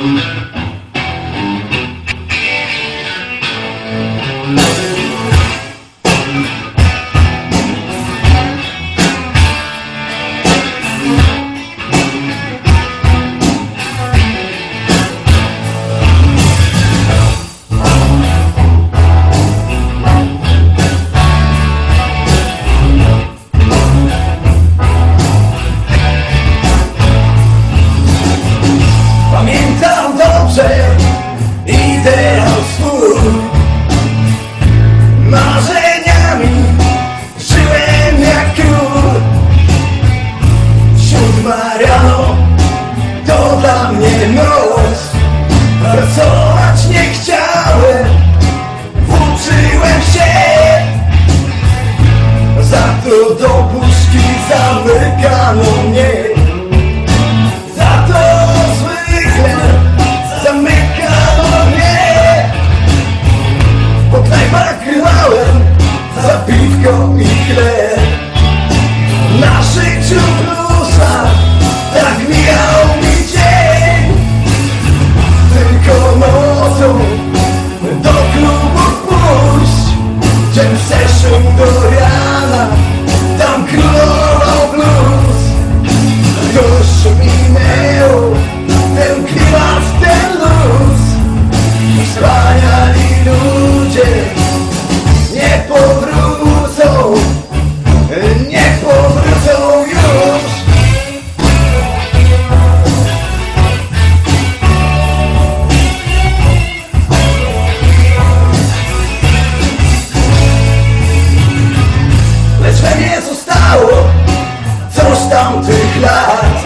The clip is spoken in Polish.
Música tylko mi na Jeszcze nie zostało Coś tamtych lat.